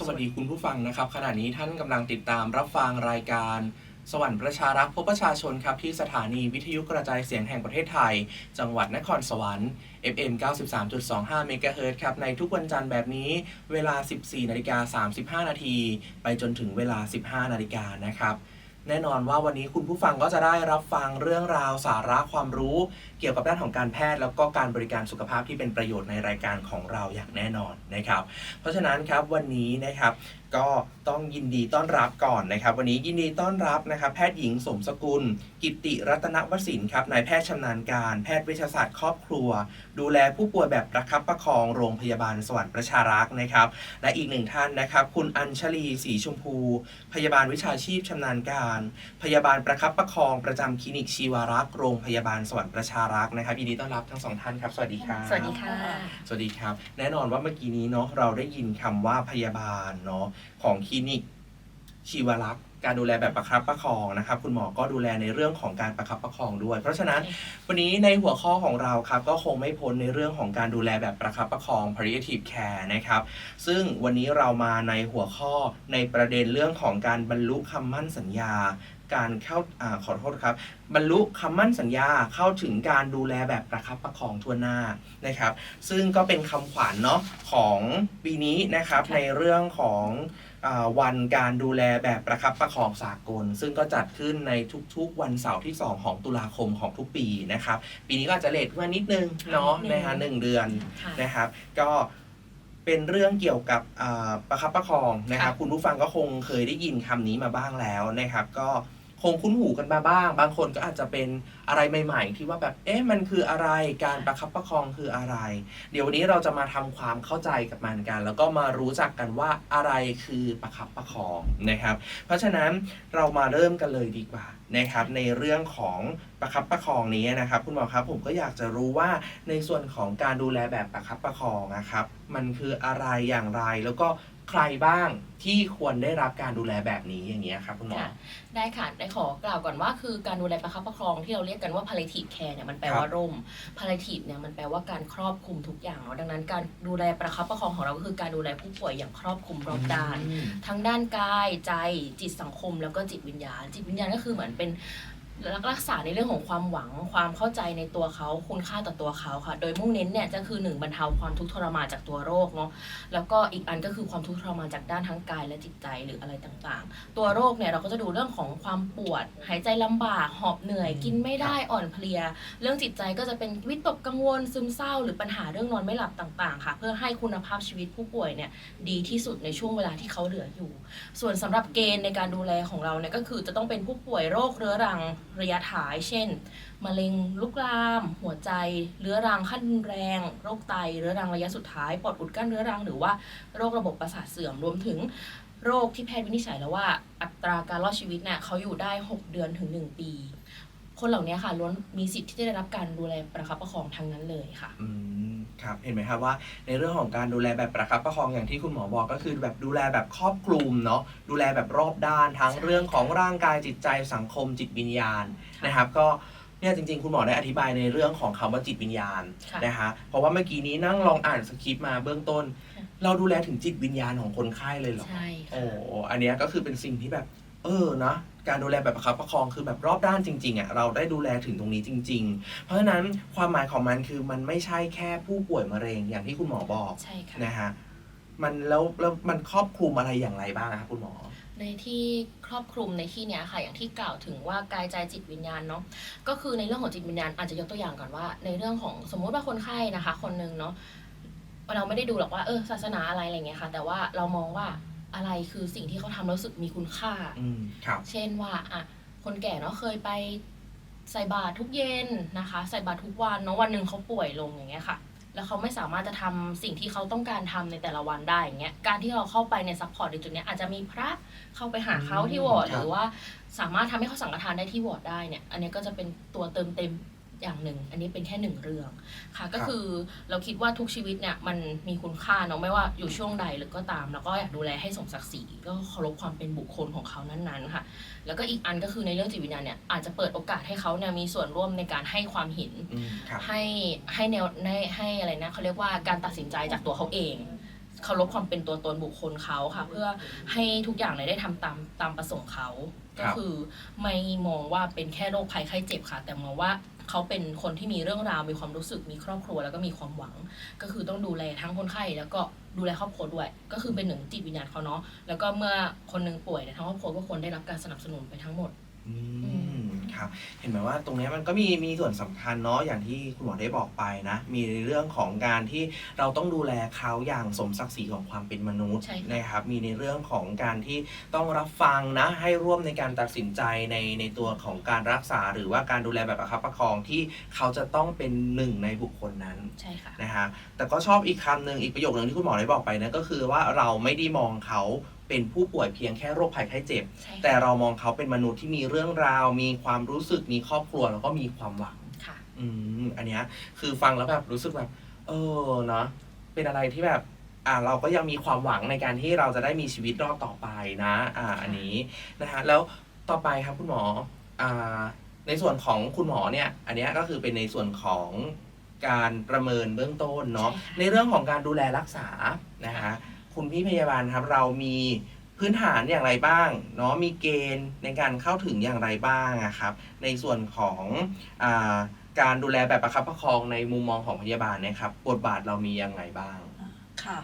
สวัสดีคุณผู้ฟังนะครับขณะนี้ท่านกำลังติดตามรับฟังรายการ สวรรค์ประชารักษ์พบประชาชนครับที่สถานีวิทยุกระจายเสียงแห่งประเทศไทย จังหวัดนครสวรรค์ FM 93.25เมกะเฮิรตครับในทุกวันจันทร์แบบนี้เวลา 14นาฬิกา35นาทีไปจนถึงเวลา 15นาฬิกานะครับ แน่นอนว่าวันนี้คุณผู้ฟังก็จะได้รับฟังเรื่องราวสาระความรู้ เกี่ยวกับด้านของการแพทย์ แล้วก็การบริการสุขภาพที่เป็นประโยชน์ในรายการของเราอย่างแน่นอนนะครับ เพราะฉะนั้นครับวันนี้นะครับก็ต้องยินดีต้อนรับก่อนนะครับ วันนี้ยินดีต้อนรับนะครับ แพทย์หญิงสมสกุล กิตติรัตนวสินทร์ครับนายแพทย์ชำนาญการ แพทย์เวชศาสตร์ครอบครัว ดูแลผู้ป่วยแบบประคับประคองโรงพยาบาลสวรรค์ประชารักษ์นะครับ และอีกหนึ่งท่านนะครับ คุณอัญชลีสีชมพู พยาบาลวิชาชีพชำนาญการ พยาบาลประคับประคองประจำคลินิกชีวารักษ์โรงพยาบาลสวรรค์ประชารักษ์นะครับยินดีต้อนรับทั้งสองท่านครับสวัสดีครับสวัสดีค่ะ สวัสดีครับ แน่นอนว่าเมื่อกี้นี้เนาะเราได้ยินคำว่าพยาบาลเนาะของคลินิกชีวรักษ์การดูแลแบบประคับประคองนะครับ คุณหมอก็ดูแลในเรื่องของการประคับประคองด้วย เพราะฉะนั้นวันนี้ในหัวข้อของเราครับก็คงไม่พ้นในเรื่องของการดูแลแบบประคับประคอง palliative care นะครับ ซึ่งวันนี้เรามาในหัวข้อในประเด็นเรื่องของการบรรลุคำมั่นสัญญา การเข้าอาขอโทษครับ บรรลุคำมั่นสัญญาเข้าถึงการดูแลแบบประคับประคองทั่วหน้านะครับ ซึ่งก็เป็นคำขวัญเนาะของปีนี้นะครับค่ะในเรื่องของอาวันการดูแลแบบประคับประคองสากล ซึ่งก็จัดขึ้นในทุกๆ วันเสาร์ที่ 2 ของตุลาคมของทุกปีนะครับ ปีนี้ก็อาจจะเลทมานิดนึงเนาะนิดนึงนะฮะหนึ่งเดือนค่ะนะครับ ก็เป็นเรื่องเกี่ยวกับอ่าประคับประคองนะครับค่ะคุณผู้ฟังก็คงเคยได้ยินคำนี้มาบ้างแล้วนะครับ ก็ คงคุ้นหูกันมาบ้าง บางคนก็อาจจะเป็นอะไรใหม่ ๆ ที่ว่าแบบเอ๊ะมันคืออะไรการประคับประคองคืออะไร เดี๋ยววันนี้เราจะมาทำความเข้าใจกับมันกัน แล้วก็มารู้จักกันว่าอะไรคือประคับประคองนะครับ เพราะฉะนั้นเรามาเริ่มกันเลยดีกว่านะครับ ในเรื่องของประคับประคองนี้นะครับ คุณหมอครับผมก็อยากจะรู้ว่าในส่วนของการดูแลแบบประคับประคองนะครับ มันคืออะไรอย่างไรแล้วก็ ใครบ้างที่ควรได้รับการดูแลแบบนี้อย่างเงี้ยครับคุณหมอ ค่ะได้ค่ะได้ขอกล่าวก่อนว่าคือการดูแลประคับประคองที่เราเรียกกันว่า palliative care เนี่ยมันแปลว่าร่ม palliative เนี่ยมันแปลว่าการครอบคลุมทุกอย่างเนาะดังนั้นการดูแลประคับประคองของเราก็คือการดูแลผู้ป่วยอย่างครอบคลุมรอบด้านอืมทั้งด้านกายใจจิตสังคมแล้วก็จิตวิญญาณ จิตวิญญาณก็คือเหมือนเป็น รักษาในเรื่องของความหวังความเข้าใจในตัวเขาคุณค่าต่อตัวเขาค่ะ โดยมุ่งเน้นเนี่ยจะคือหนึ่งบรรเทาความทุกข์ทรมานจากตัวโรคเนาะแล้วก็อีกอันก็คือความทุกข์ทรมานจากด้านทั้งกายและจิตใจหรืออะไรต่างๆ ตัวโรคเนี่ยเราก็จะดูเรื่องของความปวด หายใจลำบากหอบเหนื่อย กินไม่ได้อ่อนเพลีย เรื่องจิตใจก็จะเป็นวิตกกังวลซึมเศร้า หรือปัญหาเรื่องนอนไม่หลับต่างๆ ค่ะ เพื่อให้คุณภาพชีวิตผู้ป่วยเนี่ยดีที่สุดในช่วงเวลาที่เขาเหลืออยู่ ส่วนสำหรับเกณฑ์ในการดูแลของเราเนี่ยก็คือจะต้องเป็นผู้ป่วยโรคเรื้อรัง ระยะท้าย เช่น มะเร็งลุกลาม หัวใจ เรื้อรังขั้นแรง โรคไต เรื้อรังระยะสุดท้าย ปอดอุดกั้นเรื้อรัง หรือว่าโรคระบบประสาทเสื่อม รวมถึงโรคที่แพทย์วินิจฉัยแล้วว่า อัตราการรอดชีวิตเนี่ยเขาอยู่ได้ 6 เดือนถึง 1 ปี คนเหล่านี้ค่ะล้วนมีสิทธิ์ที่จะได้รับการดูแลประคับประคองทั้งนั้นเลยค่ะอืมครับเห็นไหมครับว่าในเรื่องของการดูแลแบบประคับประคองอย่างที่คุณหมอบอกก็คือแบบดูแลแบบครอบคลุมเนาะดูแลแบบรอบด้านทั้งใช่เรื่องของร่างกายจิตใจสังคมจิตวิญญาณค่ะนะครับ ก็เนี่ยจริงๆ คุณหมอได้อธิบายในเรื่องของคำว่าจิตวิญญาณค่ะนะคะเพราะว่าเมื่อกี้นี้นั่งลองอ่านสคริปต์มาเบื้องต้นค่ะเราดูแลถึงจิตวิญญาณของคนไข้เลยเหรอใช่โอ้ค่ะอันเนี้ยก็คือเป็นสิ่งที่แบบ เออนะการดูแลแบบประคับประคองคือแบบรอบด้านจริงๆอะเราได้ดูแลถึงตรงนี้จริง ๆ เพราะฉะนั้นความหมายของมันคือมันไม่ใช่แค่ผู้ป่วยมะเร็งอย่างที่คุณหมอบอกใช่ค่ะนะฮะมันแล้วแล้วมันครอบคลุมอะไรอย่างไรบ้างอะครับคุณหมอ ในที่ครอบคลุมในที่เนี้ยค่ะ อย่างที่กล่าวถึงว่ากายใจจิตวิญญาณเนาะก็คือในเรื่องของจิตวิญญาณอาจจะยกตัวอย่างก่อนว่า ในเรื่องของสมมุติว่าคนไข้นะคะ คนหนึ่งเนาะเราไม่ได้ดูหรอกว่าเออศาสนาอะไรอะไรเงี้ยค่ะ แต่ว่าเรามองว่า อะไรคือสิ่งที่เขาทำแล้วรู้สึกมีคุณค่า อืมครับ เช่นว่าอะคนแก่เนาะเคยไปใส่บาตรทุกเย็นนะคะ ใส่บาตรทุกวันเนาะวันหนึ่งเขาป่วยลงอย่างเงี้ยค่ะ แล้วเขาไม่สามารถจะทำสิ่งที่เขาต้องการทำในแต่ละวันได้อย่างเงี้ยการที่เราเข้าไปในซัพพอร์ตในจุดเนี้ยอาจจะมีพระเข้าไปหาเขาที่วอร์ดอืมหรือว่าสามารถทำให้เขาสังฆทานได้ที่วอร์ดได้เนี่ย อันเนี้ยก็จะเป็นตัวเติมเต็ม อย่างหนึ่ง อันนี้เป็นแค่หนึ่งเรื่องค่ะ ก็คือเราคิดว่าทุกชีวิตเนี่ยมันมีคุณค่าเนาะไม่ว่าอยู่ช่วงใดหรือก็ตาม แล้วก็อยากดูแลให้สมศักดิ์ศรีก็เคารพความเป็นบุคคลของเขานั้นๆค่ะ แล้วก็อีกอันก็คือในเรื่องจิตวิญญาณเนี่ยอาจจะเปิดโอกาสให้เขาเนี่ยมีส่วนร่วมในการให้ความเห็นอืมครับให้ให้แนวในให้อะไรนะเขาเรียกว่าการตัดสินใจจากตัวเขาเองเคารพความเป็นตัวตนบุคคลเขาค่ะ เพื่อให้ทุกอย่างเนี่ยได้ทำตามตามประสงค์เขาครัก็บคือไม่มองว่าเป็นแค่โรคภัยไข้เจ็บค่ะ แต่มองว่า เขาเป็นคนที่มีเรื่องราวมีความรู้สึกมีครอบครัวแล้วก็มีความหวัง ก็คือต้องดูแลทั้งคนไข้แล้วก็ดูแลครอบครัวด้วย ก็คือเป็นหนึ่งจิตวิญญาณเขาเนาะแล้วก็เมื่อคนหนึงป่วยเนี่ยทั้งครอบครัวก็ควรได้รับการสนับสนุนไปทั้งหมด อืมครับเห็นไหมว่าตรงเนี้ยมันก็มีมีส่วนสำคัญเนาะอย่างที่คุณหมอได้บอกไปนะ มีในเรื่องของการที่เราต้องดูแลเขาอย่างสมศักดิ์ศรีของความเป็นมนุษย์ใช่ค่ะ นะครับ มีในเรื่องของการที่ต้องรับฟังนะ ให้ร่วมในการตัดสินใจในในตัวของการรักษา หรือว่าการดูแลแบบประคับประคองที่เขาจะต้องเป็นหนึ่งในบุคคลนั้น ใช่ค่ะ นะฮะแต่ก็ชอบอีกคำหนึ่งอีกประโยคหนึ่งที่คุณหมอได้บอกไปนะก็คือว่าเราไม่ได้มองเขา เป็นผู้ป่วยเพียงแค่โรคภัยไข้เจ็บ ใช่แต่ค่ะเรามองเขาเป็นมนุษย์ที่มีเรื่องราว มีความรู้สึกมีครอบครัวแล้วก็มีความหวัง ค่ะ อืมอันเนี้ยคือฟังแล้วแบบรู้สึกแบบ เออเนาะเป็นอะไรที่แบบ อ่าเราก็ยังมีความหวังในการที่เราจะได้มีชีวิตรอดต่อไปนะ อ่า อันนี้นะฮะแล้วต่อไปครับคุณหมออ่าในส่วนของคุณหมอเนี่ย อันเนี้ยก็คือเป็นในส่วนของการประเมินเบื้องต้นเนาะใช่ค่ะ ในเรื่องของการดูแลรักษานะฮะ คุณพี่พยาบาลครับ เรามีพื้นฐานอย่างไรบ้างเนาะมีเกณฑ์ในการเข้าถึงอย่างไรบ้างอะครับ ในส่วนของอการดูแลแบบประคับประคองในมุมมองของพยาบาลนะครับบทบาทเรามีอย่างไรบ้างค่ะ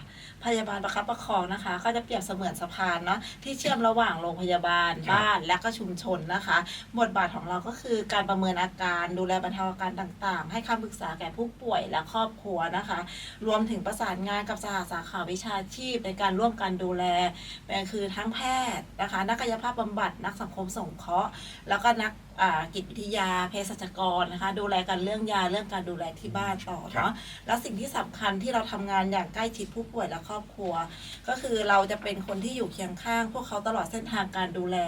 พยาบาลประคับประคองนะคะ ก็จะเปรียบเสมือนสะพานเนาะที่เชื่อมระหว่างโรงพยาบาลครับบ้านและก็ชุมชนนะคะ บทบาทของเราก็คือการประเมินอาการดูแลบรรเทาอาการต่างๆ ให้คำปรึกษาแก่ผู้ป่วยและครอบครัวนะคะ รวมถึงประสานงานกับสหสาขาวิชาชีพในการร่วมกันดูแลเป็นคือทั้งแพทย์นะคะนักกายภาพบำบัดนักสังคมสงเคราะห์แล้วก็นักอ่าจิตวิทยาเภสัชกรนะคะ ดูแลกันเรื่องยาเรื่องการดูแลที่บ้านต่อครับเนาะแล้วสิ่งที่สำคัญที่เราทำงานอย่างใกล้ชิดผู้ป่วยและครอบครัว ก็คือเราจะเป็นคนที่อยู่เคียงข้าง พวกเขาตลอดเส้นทางการดูแล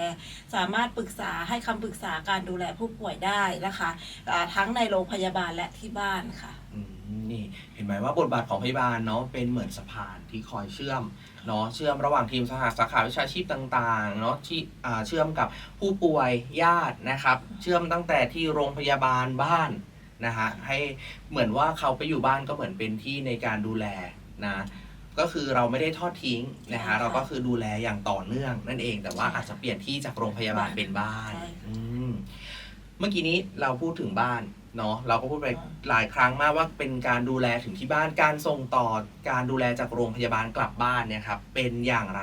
สามารถปรึกษาให้คำปรึกษาการดูแลผู้ป่วยได้นะคะอ่าทั้งในโรงพยาบาลและที่บ้านค่ะอืมนี่เห็นไหมว่าบทบาทของพยาบาลเนาะเป็นเหมือนสะพานที่คอยเชื่อม เนาะเชื่อมระหว่างทีมสหสาขาวิชาชีพต่างๆเนาะที่อ่าเชื่อมกับผู้ป่วยญาตินะครับ เชื่อมตั้งแต่ที่โรงพยาบาลบ้านนะฮะให้เหมือนว่าเขาไปอยู่บ้านก็เหมือนเป็นที่ในการดูแลนะก็คือเราไม่ได้ทอดทิ้งนะใช่ฮะค่ะเราก็คือดูแลอย่างต่อเนื่องนั่นเอง แต่ว่าอาจจะเปลี่ยนที่จากโรงพยาบาลเป็นบ้านใช่ค่ะอืมเมื่อกี้นี้เราพูดถึงบ้าน เนาะเราก็พูดไปหลายครั้งมากว่าเป็นการดูแลถึงที่บ้านการส่งต่อการดูแลจากโรงพยาบาลกลับบ้านเนี่ยครับเป็นอย่างไร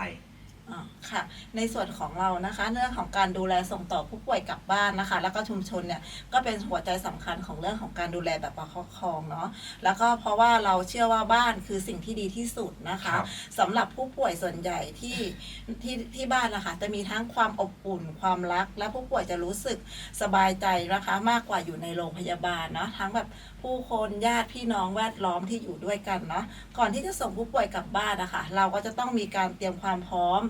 อ่า ค่ะในส่วนของเรานะคะเรื่องของการดูแลส่งต่อผู้ป่วยกลับบ้านนะคะ แล้วก็ชุมชนเนี่ยก็เป็นหัวใจสำคัญของเรื่องของการดูแลแบบประคับประคองเนาะแล้วก็เพราะว่าเราเชื่อว่าบ้านคือสิ่งที่ดีที่สุดนะคะครับสำหรับผู้ป่วยส่วนใหญ่ที่ที่ที่บ้านนะคะจะมีทั้งความอบอุ่นความรัก และผู้ป่วยจะรู้สึกสบายใจนะคะ มากกว่าอยู่ในโรงพยาบาลเนาะทั้งแบบผู้คนญาติพี่น้องแวดล้อมที่อยู่ด้วยกันเนาะก่อนที่จะส่งผู้ป่วยกลับบ้านนะคะ เราก็จะต้องมีการเตรียมความพร้อม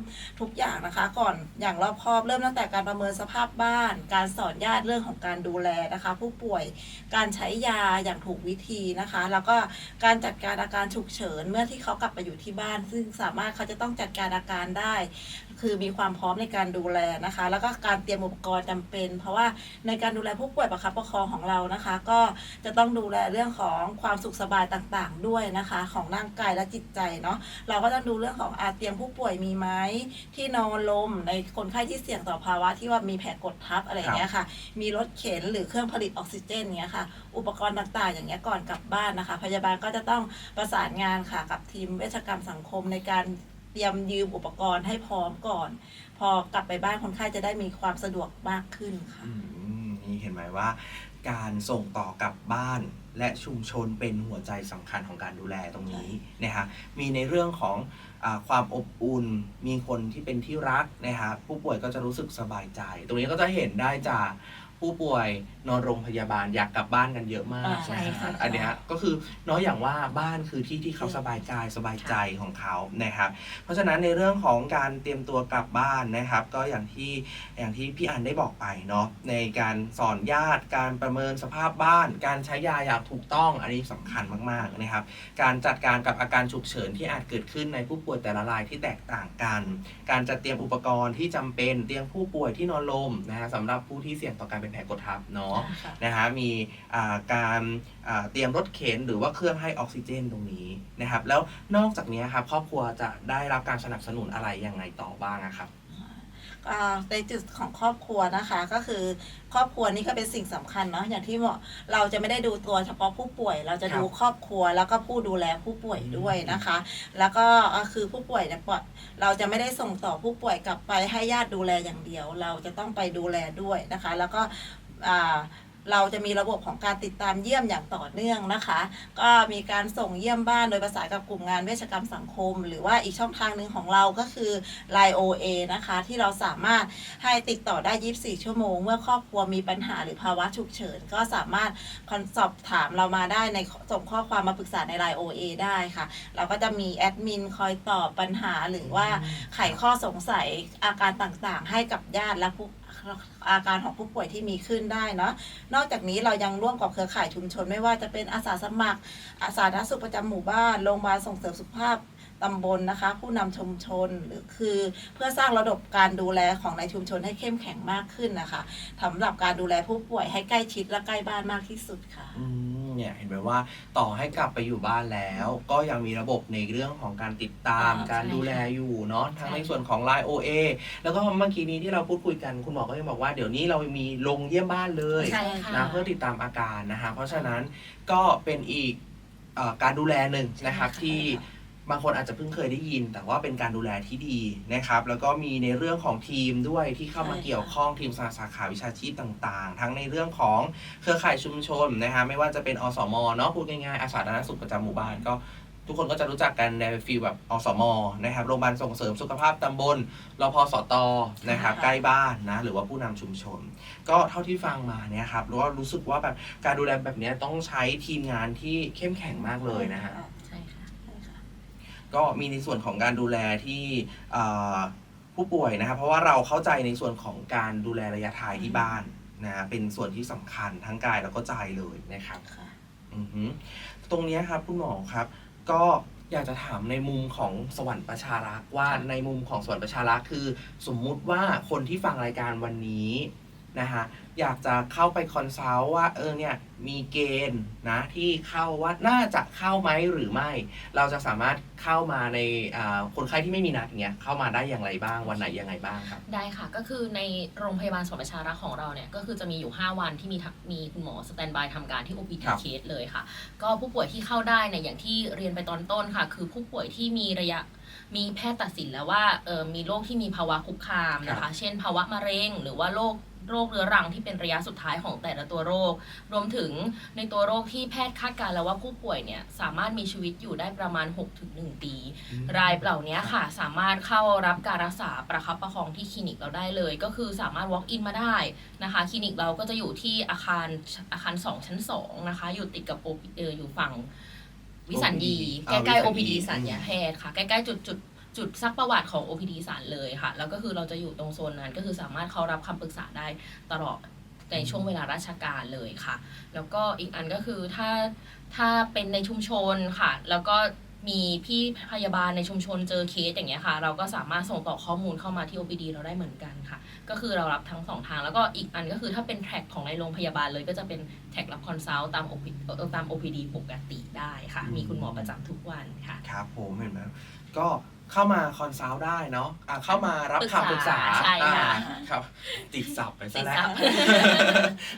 ทุกอย่างนะคะ ก่อนอย่างรอบคอบเริ่มตั้งแต่การประเมินสภาพบ้าน การสอนญาติเรื่องของการดูแลนะคะ ผู้ป่วยการใช้ยาอย่างถูกวิธีนะคะ แล้วก็การจัดการอาการฉุกเฉินเมื่อที่เขากลับไปอยู่ที่บ้าน ซึ่งสามารถเขาจะต้องจัดการอาการได้คือมีความพร้อมในการดูแลนะคะ แล้วก็การเตรียมอุปกรณ์จำเป็น เพราะว่าในการดูแลผู้ป่วยประคับประคองของเรานะคะ ก็จะต้องดูแลเรื่องของความสุขสบายต่างๆ ด้วยนะคะ ของร่างกายและจิตใจเนาะเราก็ต้องดูเรื่องของอาเตียงผู้ป่วยมีไหมที่นอนลมในคนไข้ที่เสี่ยงต่อภาวะที่ว่ามีแผลกดทับอะไรอย่างเงี้ยค่ะ มีรถเข็นหรือเครื่องผลิตออกซิเจนเงี้ยค่ะ อุปกรณ์ต่างๆ อย่างเงี้ยก่อนกลับบ้านนะคะ พยาบาลก็จะต้องประสานงานค่ะกับทีมเวชกรรมสังคมในการ เตรียมยืมอุปกรณ์ให้พร้อมก่อน พอกลับไปบ้านคนไข้จะได้มีความสะดวกมากขึ้นค่ะ อืมนี่เห็นไหมว่า การส่งต่อกลับบ้านและชุมชนเป็นหัวใจสำคัญของการดูแลตรงนี้นะฮะมีในเรื่องของอาความอบอุ่น มีคนที่เป็นที่รักนะฮะผู้ป่วยก็จะรู้สึกสบายใจ ตรงนี้ก็จะเห็นได้จาก ผู้ป่วยนอนโรงพยาบาลอยากกลับบ้านกันเยอะมากอ่าใช่นะค่ะฮะอันเนี้ยก็คือเน้อยอย่างว่าบ้านคือที่ที่เขาสบายกายสบายใจของเขานะครับเพราะฉะนั้นในเรื่องของการเตรียมตัวกลับบ้านนะครับ ก็อย่างที่อย่างที่พี่อันได้บอกไปเนาะในการสอนญาติการประเมินสภาพบ้าน การใช้ยาอย่างถูกต้องอันนี้สำคัญมากๆนะครับ การจัดการกับอาการฉุกเฉินที่อาจเกิดขึ้นในผู้ป่วยแต่ละรายที่แตกต่างกัน การจัดเตรียมอุปกรณ์ที่จำเป็นเตียงผู้ป่วยที่นอนลมนะฮะสำหรับผู้ที่เสี่ยงต่อการเป็นแผลกดทับเนาะค่ะนะฮะมีอ่าการอ่าเตรียมรถเข็นหรือว่าเครื่องให้ออกซิเจนตรงนี้นะครับแล้วนอกจากนี้ครับครอบครัวจะได้รับการสนับสนุนอะไรยังไงต่อบ้างอะครับอ่า ในจุดของครอบครัวนะคะ ก็คือครอบครัวนี่ก็เป็นสิ่งสำคัญเนาะอย่างที่บอกเราจะไม่ได้ดูตัวเฉพาะผู้ป่วย เราจะครับดูครอบครัวแล้วก็ผู้ดูแลผู้ป่วยด้วยนะคะ แล้วก็อ่าคือผู้ป่วยเนี่ยปลอดเราจะไม่ได้ส่งต่อผู้ป่วยกลับไปให้ญาติดูแลอย่างเดียว เราจะต้องไปดูแลด้วยนะคะ แล้วก็อ่า เราจะมีระบบของการติดตามเยี่ยมอย่างต่อเนื่องนะคะ ก็มีการส่งเยี่ยมบ้านโดยประสานกับกลุ่มงานเวชกรรมสังคม หรือว่าอีกช่องทางหนึ่งของเราก็คือ Line OA นะคะ ที่เราสามารถให้ติดต่อได้ 24 ชั่วโมง เมื่อครอบครัวมีปัญหาหรือภาวะฉุกเฉิน ก็สามารถคอนสอบถามเรามาได้ในส่งข้อความมาปรึกษาใน Line OA ได้ค่ะ เราก็จะมีแอดมินคอยตอบปัญหาหรือว่าไขข้อสงสัยอาการต่างๆ ให้กับญาติและผู้ อาการของผู้ป่วยที่มีขึ้นได้เนาะนอกจากนี้เรายังร่วมกับเครือข่ายชุมชนไม่ว่าจะเป็นอาสาสมัคร อาสาธารณสุขประจำหมู่บ้านโรงพยาบาลส่งเสริมสุขภาพ ตำบลนะคะ ผู้นำชุมชนหรือคือเพื่อสร้างระบบการดูแลของในชุมชนให้เข้มแข็งมากขึ้นนะคะสำหรับการดูแลผู้ป่วยให้ใกล้ชิดและใกล้บ้านมากที่สุดค่ะ อืมเนี่ยเห็นไหมว่าต่อให้กลับไปอยู่บ้านแล้ว ก็ยังมีระบบในเรื่องของการติดตามอ่าการใช่ดูแลค่ะอยู่เนาะทั้งใช่ ในส่วนของ Line OA แล้วก็เมื่อกี้นี้ที่เราพูดคุยกันคุณหมอก็ยังบอกว่าเดี๋ยวนี้เรามีลงเยี่ยมบ้านเลยใช่ค่ะ นะเพื่อติดตามอาการนะคะเพราะฉะนั้นก็เป็นอีกเอ่อการดูแลหนึ่งนะครับใช่ค่ะ ที่ บางคนอาจจะเพิ่งเคยได้ยิน แต่ว่าเป็นการดูแลที่ดีนะครับ แล้วก็มีในเรื่องของทีมด้วยที่เข้ามาใช่ค่ะเกี่ยวข้องทีมสาสาขาวิชาชีพต่าง ๆ ทั้งในเรื่องของเครือข่ายชุมชนนะฮะไม่ว่าจะเป็นอสมเนาะพูดง่ายๆอาสาธารณสุขประจำหมู่บ้านก็ทุกคนก็จะรู้จักกันในฟีลแบบอสมนะครับ โรงพยาบาลส่งเสริมสุขภาพตำบลรพสตนะครับค่ะใกล้บ้านนะ หรือว่าผู้นำชุมชน ก็เท่าที่ฟังมาเนี่ยครับรู้ว่ารู้สึกว่าแบบการดูแลแบบเนี้ยต้องใช้ทีมงานที่เข้มแข็งมากเลยนะฮะใช่ค่ะใช่ค่ะ ก็มีในส่วนของการดูแลที่เอ่อผู้ป่วยนะครับเพราะว่าเราเข้าใจในส่วนของการดูแลระยะท้ายที่บ้านนะเป็นส่วนที่สำคัญทั้งกายแล้วก็ใจเลยนะครับค่ะ อือฮึตรงเนี้ยครับคุณหมอครับ ก็อยากจะถามในมุมของสวรรค์ประชารักษ์ว่าค่ะในมุมของสวรรค์ประชารักษ์คือ สมมุติว่าคนที่ฟังรายการวันนี้ นะฮะอยากจะเข้าไปคอนซัลท์ว่าเออเนี่ยมีเกณฑ์นะที่เข้าว่าน่าจะเข้าไหมหรือไม่ เราจะสามารถเข้ามาในอ่าคนไข้ที่ไม่มีนัดเงี้ยเข้ามาได้อย่างไรบ้างวันไหนยังไงบ้างครับได้ค่ะก็คือในโรงพยาบาลสวนประชารักษ์ของเราเนี่ยก็คือจะมีอยู่ 5 วันที่มีทำมีคุณหมอสแตนบายทำการที่ OPD ครับเคสเลยค่ะ ก็ผู้ป่วยที่เข้าได้เนี่ยอย่างที่เรียนไปตอนต้นค่ะ คือผู้ป่วยที่มีระยะ มีแพทย์ตัดสินแล้วว่าเออมีโรคที่มีภาวะคุกคามนะครัคะบเช่น ภาวะมะเร็ง หรือว่าโรคโรคเรื้อรังที่เป็นระยะสุดท้ายของแต่ละตัวโรค รวมถึงในตัวโรคที่แพทย์คาดการณ์แล้วว่าผู้ป่วยเนี่ยสามารถมีชีวิตอยู่ได้ประมาณ 6-1 ปี รายเหล่านี้ค่ะ สามารถเข้ารับการรักษาประคับประคองที่คลินิกเราได้เลย ก็คือสามารถ walk in มาได้นะคะ คลินิกเราก็จะอยู่ที่อาคารอาคาร 2 ชั้น 2 นะคะ อยู่ติดกับ OP เอออยู่ฝั่ง วิสัญญีอ่าใกล้ๆวิสัญญี OPD สัญญาแพทย์ค่ะ ใกล้ๆจุดจุดจุดซักประวัติของ OPD สันเลยค่ะ แล้วก็คือเราจะอยู่ตรงโซนนั้น ก็คือสามารถเข้ารับคำปรึกษาได้ตลอดในช่วงเวลาราชการเลยค่ะ แล้วก็อีกอันก็คือถ้าถ้าเป็นในชุมชนค่ะ แล้วก็ มีพี่พยาบาลในชุมชนเจอเคสอย่างเงี้ยค่ะ เราก็สามารถส่งต่อข้อมูลเข้ามาที่ OPD เราได้เหมือนกันค่ะ ก็คือเรารับทั้งสองทาง แล้วก็อีกอันก็คือถ้าเป็นแท็กของในโรงพยาบาลเลยก็จะเป็นแท็กรับคอนซัลต์ตาม OPD เอ่อตาม OPD ปกติได้ค่ะ มีคุณหมอประจำทุกวันค่ะ ครับผมเห็นไหมก็ เข้ามาคอนซัลท์ได้เนาะอะเข้ามารับคำปรึกษาใช่ค่ะอ่าครับติดสับไปซะติดแล้ซัวบ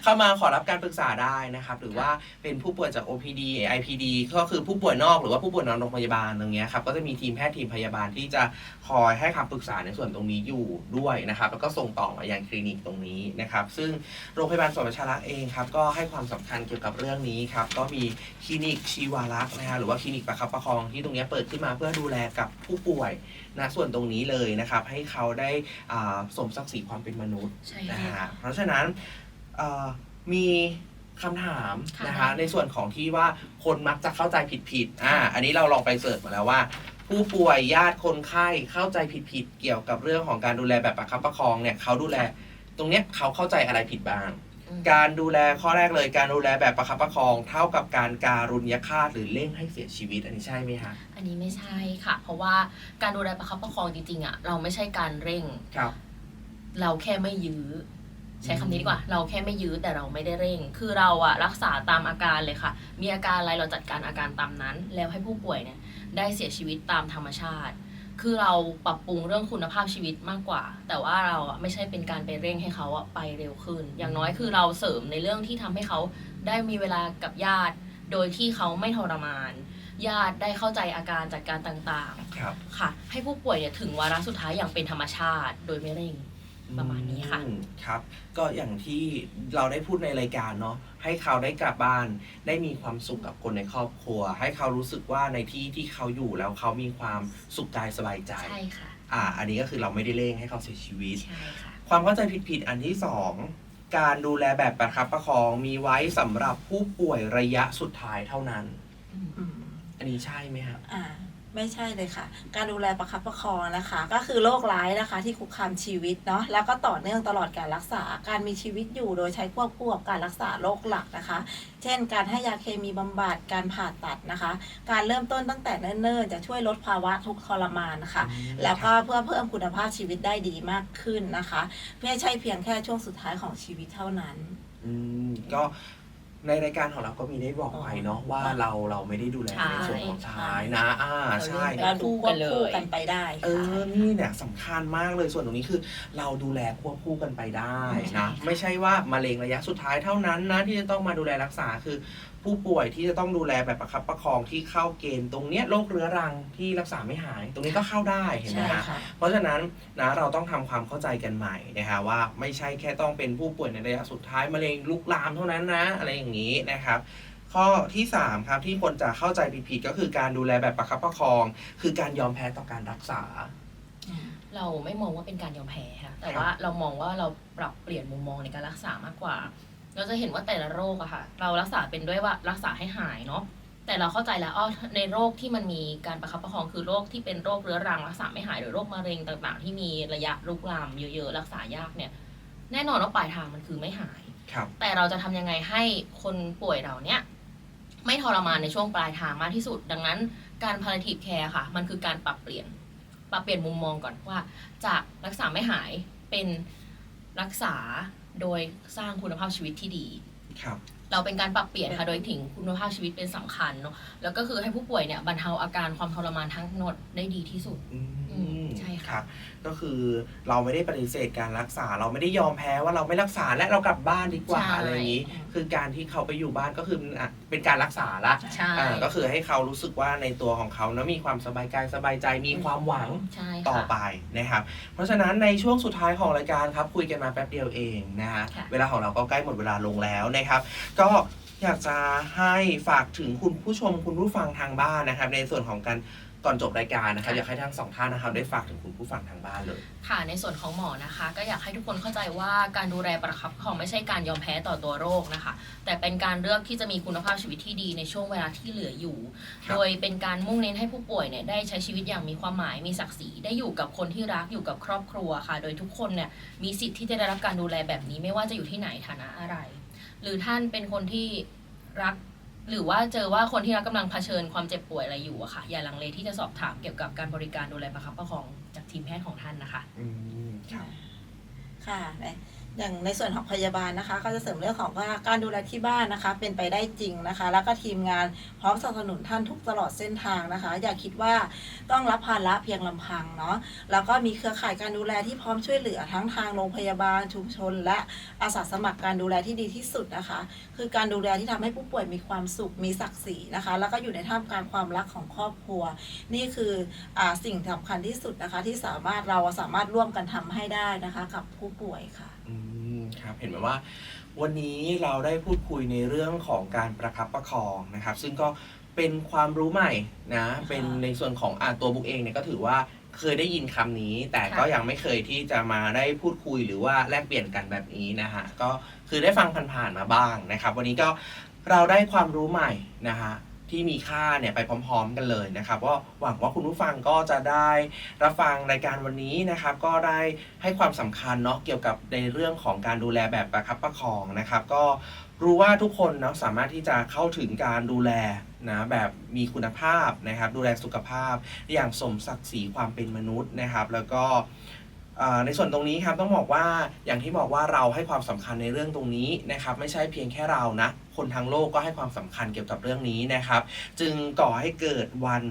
เข้ามาขอรับการปรึกษาได้นะครับ หรือว่าเป็นผู้ป่วยจาก OPD IPD ก็คือผู้ป่วยนอกหรือว่าผู้ป่วยนอนโรงพยาบาลตรงเนี้ยครับ ก็จะมีทีมแพทย์ทีมพยาบาลที่จะคอยให้คำปรึกษาในส่วนตรงนี้อยู่ด้วยนะครับ แล้วก็ส่งต่อมายังคลินิกตรงนี้นะครับ ซึ่งโรงพยาบาลสวนประชารักษ์เองครับ ก็ให้ความสำคัญเกี่ยวกับเรื่องนี้ครับ ก็มีคลินิกชีวารักษ์นะฮะหรือว่าคลินิกประคับประคองที่ตรงเนี้ยเปิดขึ้นมาเพื่อดูแลกับผู้ป่วยนะส่วนตรงนี้เลยนะครับ ให้เขาได้อ่าสมศักดิ์ศรีความเป็นมนุษย์ใช่นะค่ะฮะเพราะฉะนั้นเอ่อมีคำถามค่ะนะคะในส่วนของที่ว่าคนมักจะเข้าใจผิดๆอ่าอันนี้เราลองไปเสิร์ชมาแล้วว่า ผู้ป่วยญาติคนไข้เข้าใจผิดๆเกี่ยวกับเรื่องของการดูแลแบบประคับประคองเนี่ยเขาดูแลตรงเนี้ยเขาเข้าใจอะไรผิดบ้างอืม การดูแลข้อแรกเลยการดูแลแบบประคับประคอง เท่ากับการการุญยฆาตหรือเร่งให้เสียชีวิต อันนี้ใช่ไหมฮะอันนี้ไม่ใช่ค่ะ เพราะว่าการดูแลประคับประคองจริงๆอะเราไม่ใช่การเร่ง ครับ เราแค่ไม่ยื้อ ใช้คำนี้ดีกว่า เราแค่ไม่ยื้อแต่เราไม่ได้เร่ง คือเราอะรักษาตามอาการเลยค่ะ มีอาการอะไรเราจัดการอาการตามนั้น แล้วให้ผู้ป่วยเนี่ยได้เสียชีวิตตามธรรมชาติ คือเราปรับปรุงเรื่องคุณภาพชีวิตมากกว่า แต่ว่าเราอะไม่ใช่เป็นการไปเร่งให้เขาอะไปเร็วขึ้น อย่างน้อยคือเราเสริมในเรื่องที่ทำให้เขาได้มีเวลากับญาติ โดยที่เขาไม่ทรมาน ญาติได้เข้าใจอาการจัดการต่างครับ ๆ ค่ะ ให้ผู้ป่วยเนี่ยถึงวาระสุดท้ายอย่างเป็นธรรมชาติ โดยไม่เร่ง ประมาณนี้ค่ะ อืมครับ ก็อย่างที่เราได้พูดในรายการเนาะให้เขาได้กลับบ้าน ได้มีความสุขกับคนในครอบครัว ให้เขารู้สึกว่าในที่ที่เขาอยู่แล้วเขามีความสุขกายสบายใจ ใช่ค่ะ อ่า อันนี้ก็คือเราไม่ได้เร่งให้เขาเสียชีวิต ใช่ค่ะ ความเข้าใจผิดๆอันที่สองการดูแลแบบประคับประคองมีไว้สำหรับผู้ป่วยระยะสุดท้ายเท่านั้น อืมอันนี้ใช่ไหมครับ อ่า ไม่ใช่เลยค่ะ การดูแลประคับประคองนะคะ ก็คือโรคร้ายนะคะที่คุกคามชีวิตเนาะแล้วก็ต่อเนื่องตลอดการรักษาการมีชีวิตอยู่โดยใช้ควบคู่กับการรักษาโรคหลักนะคะ เช่น การให้ยาเคมีบำบัดการผ่าตัดนะคะ การเริ่มต้นตั้งแต่เนิ่นๆ จะช่วยลดภาวะทุกข์ทรมานนะคะอืมแล้วก็เพื่อเพิ่มคุณภาพชีวิตได้ดีมากขึ้นนะคะไม่ใช่เพียงแค่ช่วงสุดท้ายของชีวิตเท่านั้น อืมก็ ในรายการของเราก็มีได้บอกไว้เนาะว่าเราเราไม่ได้ดูแลใช่ในส่วนของท้ายนะอ่าใช่เราก็เริ่มดูควบคู่กันไปได้เอค่ะอนี่เนี่ยสำคัญมากเลยส่วนตรงนี้คือ เราดูแลควบคู่กันไปได้ใช่นะค่ะไม่ใช่ว่ามะเร็งระยะสุดท้ายเท่านั้นนะที่จะต้องมาดูแลรักษาคือ ผู้ป่วยที่จะต้องดูแลแบบประคับประคองที่เข้าเกณฑ์ตรงเนี้ยโรคเรื้อรังที่รักษาไม่หาย ตรงนี้ก็เข้าได้เห็นไหมใช่ฮะค่ะเพราะฉะนั้นนะเราต้องทำความเข้าใจกันใหม่นะฮะว่าไม่ใช่แค่ต้องเป็นผู้ป่วยในระยะสุดท้ายมะเร็งลุกลามเท่านั้นนะอะไรอย่างนี้นะครับข้อที่ 3 ครับ ที่คนจะเข้าใจผิดๆก็คือการดูแลแบบประคับประคอง คือการยอมแพ้ต่อการรักษา เราไม่มองว่าเป็นการยอมแพ้ค่ะแต่ครับว่าเรามองว่าเราปรับเปลี่ยนมุมมองในการรักษามากกว่า เราจะเห็นว่าแต่ละโรคอะค่ะ เรารักษาเป็นด้วยว่ารักษาให้หายเนาะแต่เราเข้าใจแล้วอ๋อในโรคที่มันมีการประคับประคองคือโรคที่เป็นโรคเรื้อรังรักษาไม่หายหรือโรคมะเร็งต่างๆ ที่มีระยะลุกลามเยอะๆรักษายากเนี่ย แน่นอนว่าปลายทางมันคือไม่หาย ครับ แต่เราจะทำยังไงให้คนป่วยเราเนี่ยไม่ทรมานในช่วงปลายทางมากที่สุด ดังนั้นการ palliative care ค่ะ มันคือการปรับเปลี่ยน ปรับเปลี่ยนมุมมองก่อนว่า จากรักษาไม่หายเป็นรักษา โดยสร้างคุณภาพชีวิตที่ดีครับ เราเป็นการปรับเปลี่ยนค่ะโดยถึงคุณภาพชีวิตเป็นสำคัญเนาะแล้วก็คือให้ผู้ป่วยเนี่ยบรรเทาอาการความทรมานทั้งหมดได้ดีที่สุดอือืมมใช่ค่ะครับก็คือเราไม่ได้ปฏิเสธการรักษา เราไม่ได้ยอมแพ้ว่าเราไม่รักษาและเรากลับบ้านดีกว่าใช่อะไรอย่างนี้ คือการที่เขาไปอยู่บ้านก็คืออะเป็นการรักษาละใช่อ่าก็คือให้เขารู้สึกว่าในตัวของเขานะมีความสบายกายสบายใจมีความหวังใช่ต่อค่ะไปนะครับเพราะฉะนั้นในช่วงสุดท้ายของรายการครับคุยกันมาแป๊บเดียวเองนะฮะค่ะเวลาของเราก็ใกล้หมดเวลาลงแล้วนะครับก็อยากจะให้ฝากถึงคุณผู้ชมคุณผู้ฟังทางบ้านนะครับ ในส่วนของการก่อนจบรายการนะครับอยากให้ทั้งสองท่านนะครับได้ฝากถึงคุณผู้ฟังทางบ้านเลย ค่ะในส่วนของหมอนะคะ ก็อยากให้ทุกคนเข้าใจว่าการดูแลประคับประคองไม่ใช่การยอมแพ้ต่อตัวโรคนะคะ แต่เป็นการเลือกที่จะมีคุณภาพชีวิตที่ดีในช่วงเวลาที่เหลืออยู่ครับโดยเป็นการมุ่งเน้นให้ผู้ป่วยเนี่ยได้ใช้ชีวิตอย่างมีความหมายมีศักดิ์ศรีได้อยู่กับคนที่รักอยู่กับครอบครัวค่ะ โดยทุกคนเนี่ยมีสิทธิ์ที่จะได้รับการดูแลแบบนี้ไม่ว่าจะอยู่ที่ไหนฐานะอะไร หรือท่านเป็นคนที่รัก หรือว่าเจอว่าคนที่รักกำลังเผชิญความเจ็บป่วยอะไรอยู่อะค่ะ อย่าลังเลที่จะสอบถามเกี่ยวกับการบริการดูแลประคับประคองจากทีมแพทย์ของท่านนะคะ อืมครับ ค่ะใน อย่างในส่วนของพยาบาลนะคะ ก็จะเสริมเรื่องของว่าการดูแลที่บ้านนะคะ เป็นไปได้จริงนะคะ แล้วก็ทีมงานพร้อมสนับสนุนท่านทุกตลอดเส้นทางนะคะ อย่าคิดว่าต้องรับภาระเพียงลำพังเนาะแล้วก็มีเครือข่ายการดูแลที่พร้อมช่วยเหลือทั้งทางโรงพยาบาลชุมชน และอาสาสมัครการดูแลที่ดีที่สุดนะคะ คือการดูแลที่ทำให้ผู้ป่วยมีความสุขมีศักดิ์ศรีนะคะ แล้วก็อยู่ในท่ามกลางความรักของครอบครัว นี่คืออสิ่งสำคัญที่สุดนะคะที่สามารถเราสามารถร่วมกันทำให้ได้นะคะ กับผู้ป่วยค่ะ อืมครับเห็นไหมว่า วันนี้เราได้พูดคุยในเรื่องของการประคับประคองนะครับ ซึ่งก็เป็นความรู้ใหม่นะ เป็นในส่วนของอาตัวบุ๊กเองเนี่ยก็ถือว่าเคยได้ยินคำนี้ แต่ก็ค่ะยังไม่เคยที่จะมาได้พูดคุยหรือว่าแลกเปลี่ยนกันแบบนี้นะฮะก็คือได้ฟังผ่านๆมาบ้างนะครับ วันนี้ก็เราได้ความรู้ใหม่นะฮะ ที่มีค่าเนี่ยไปพร้อมๆกันเลยนะครับก็หวังว่าคุณผู้ฟังก็จะได้รับฟังรายการวันนี้นะครับก็ได้ให้ความสำคัญเนาะเกี่ยวกับในเรื่องของการดูแลแบบประคับประคองนะครับ ก็รู้ว่าทุกคนเนาะสามารถที่จะเข้าถึงการดูแลนะแบบมีคุณภาพนะครับ ดูแลสุขภาพอย่างสมศักดิ์ศรีความเป็นมนุษย์นะครับ แล้วก็ ในส่วนตรงนี้ครับต้องบอกว่าอย่างที่บอกว่าเราให้ความสำคัญในเรื่องตรงนี้นะครับไม่ใช่เพียงแค่เรานะ คนทั้งโลกก็ให้ความสำคัญเกี่ยวกับเรื่องนี้นะครับ จึงก่อให้เกิดวัน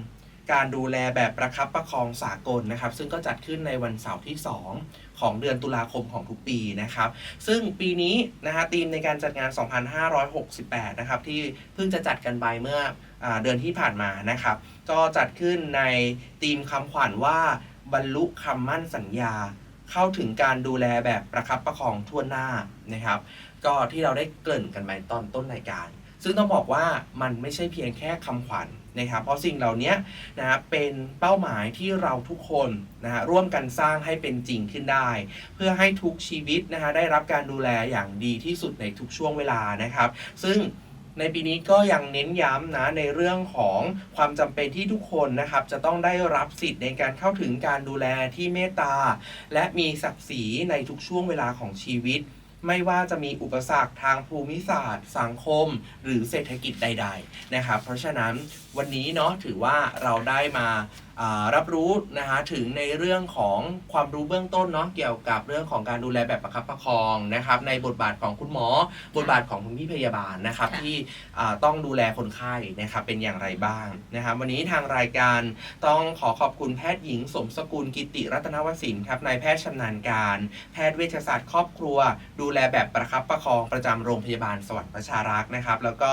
การดูแลแบบประคับประคองสากลนะครับ ซึ่งก็จัดขึ้นในวันเสาร์ที่ 2 ของเดือนตุลาคมของทุกปีนะครับ ซึ่งปีนี้นะฮะธีมในการจัดงาน 2568 นะครับ ที่เพิ่งจะจัดกันไปเมื่ออเดือนที่ผ่านมานะครับ ก็จัดขึ้นในธีมคำขวัญว่า บรรลุคำมั่นสัญญา เข้าถึงการดูแลแบบประคับประคองทั่วหน้านะครับ ก็ที่เราได้เกริ่นกันไปตอนต้นรายการ ซึ่งต้องบอกว่ามันไม่ใช่เพียงแค่คำขวัญนะครับ เพราะสิ่งเหล่านี้นะเป็นเป้าหมายที่เราทุกคนนะฮะร่วมกันสร้างให้เป็นจริงขึ้นได้ เพื่อให้ทุกชีวิตนะฮะได้รับการดูแลอย่างดีที่สุดในทุกช่วงเวลานะครับ ซึ่ง ในปีนี้ก็ยังเน้นย้ำนะในเรื่องของความจำเป็นที่ทุกคนนะครับจะต้องได้รับสิทธิ์ในการเข้าถึงการดูแลที่เมตตา และมีศักดิ์ศรีในทุกช่วงเวลาของชีวิต ไม่ว่าจะมีอุปสรรคทางภูมิศาสตร์ สังคม หรือเศรษฐกิจใด ๆ นะครับ เพราะฉะนั้น วันนี้เนาะถือว่าเราได้มาอ่ารับรู้นะฮะถึงในเรื่องของความรู้เบื้องต้นเนาะเกี่ยวกับเรื่องของการดูแลแบบประคับประคองนะครับ ในบทบาทของคุณหมอ บทบาทของคุณพี่พยาบาลนะครับค่ะที่อ่าต้องดูแลคนไข้นะครับเป็นอย่างไรบ้างนะครับ วันนี้ทางรายการต้องขอขอบคุณแพทย์หญิง สมสกุลกิติรัตนวสินครับนายแพทย์ชำนาญการ แพทย์เวชศาสตร์ครอบครัว ดูแลแบบประคับประคองประจำโรงพยาบาลสวรรค์ประชารักษ์นะครับ แล้วก็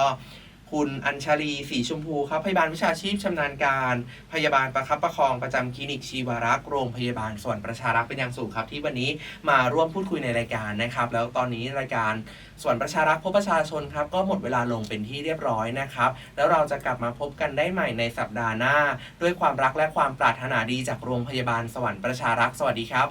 คุณอัญชลีสีชมพูครับพยาบาลวิชาชีพชำนาญการ พยาบาลประคับประคองประจำคลินิกชีวรักษ์โรงพยาบาลสวรรค์ประชารักษ์เป็นอย่างสูงครับ ที่วันนี้มาร่วมพูดคุยในรายการนะครับ แล้วตอนนี้รายการสวรรค์ประชารักษ์พบประชาชนครับ ก็หมดเวลาลงเป็นที่เรียบร้อยนะครับ แล้วเราจะกลับมาพบกันได้ใหม่ในสัปดาห์หน้า ด้วยความรักและความปรารถนาดีจากโรงพยาบาลสวรรค์ประชารักษ์สวัสดีครับ